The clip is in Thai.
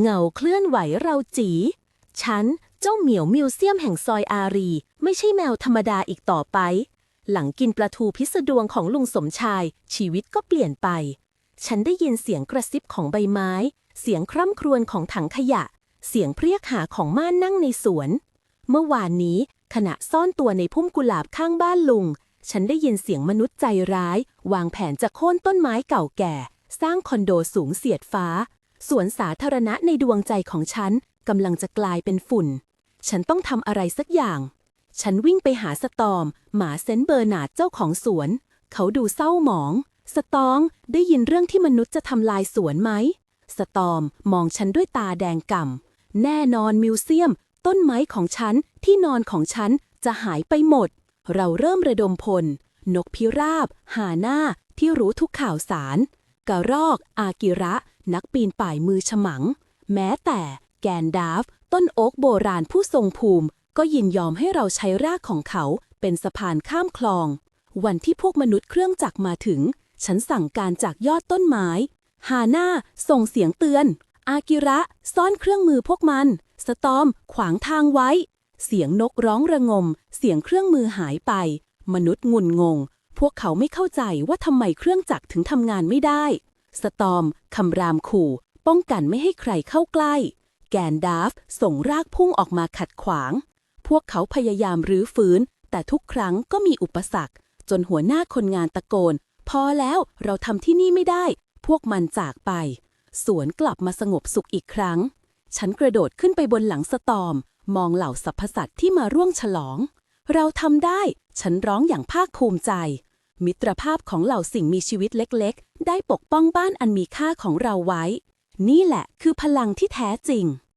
เงาเคลื่อนไหวเราจี ฉันเจ้าเหมียวมิวเซียมแห่งซอยอารี ไม่ใช่แมวธรรมดาอีกต่อไป หลังกินปลาทูพิสดวงของลุงสมชาย ชีวิตก็เปลี่ยนไป ฉันได้ยินเสียงกระซิบของใบไม้ เสียงคร่ำครวญของถังขยะ เสียงเพรียกหาของม่านนั่งในสวน เมื่อวานนี้ขณะซ่อนตัวในพุ่มกุหลาบข้างบ้านลุง ฉันได้ยินเสียงมนุษย์ใจร้าย วางแผนจะโค่นต้นไม้เก่าแก่ สร้างคอนโดสูงเสียดฟ้า สวนสาธารณะในดวงใจของฉันกำลังจะกลายเป็นฝุ่น ฉันต้องทำอะไรสักอย่าง ฉันวิ่งไปหาสตอม หมาเซนเบอร์นาดเจ้าของสวน เขาดูเศร้าหมอง สตองได้ยินเรื่องที่มนุษย์จะทำลายสวนไหม สตอมมองฉันด้วยตาแดงก่ำ แน่นอนมิวเซียม ต้นไม้ของฉันที่นอนของฉันจะหายไปหมด เราเริ่มระดมพล นกพิราบ หาหน้าที่รู้ทุกข่าวสาร กระรอก อากิระ นักปีนป่ายมือฉมัง แม้แต่แกนดาฟ ต้นโอ๊กโบราณผู้ทรงภูมิ ก็ยินยอมให้เราใช้รากของเขาเป็นสะพานข้ามคลอง วันที่พวกมนุษย์เครื่องจักรมาถึง ฉันสั่งการจากยอดต้นไม้ ฮาน่าส่งเสียงเตือน อากิระ ซ่อนเครื่องมือพวกมัน สตอม ขวางทางไว้ เสียงนกร้องระงม เสียงเครื่องมือหายไป มนุษย์งุนงง พวกเขาไม่เข้าใจว่าทำไมเครื่องจักรถึงทำงานไม่ได้ สตอมคำรามขู่ ป้องกันไม่ให้ใครเข้าใกล้ แกนดาฟส่งรากพุ่งออกมาขัดขวาง พวกเขาพยายามรื้อฟื้น แต่ทุกครั้งก็มีอุปสรรค จนหัวหน้าคนงานตะโกน พอแล้วเราทำที่นี่ไม่ได้ พวกมันจากไป สวนกลับมาสงบสุขอีกครั้ง ฉันกระโดดขึ้นไปบนหลังสตอม มองเหล่าสรรพสัตว์ที่มาร่วงฉลอง เราทำได้ ฉันร้องอย่างภาคภูมิใจ มิตรภาพของเหล่าสิ่งมีชีวิตเล็กๆ ได้ปกป้องบ้านอันมีค่าของเราไว้ นี่แหละคือพลังที่แท้จริง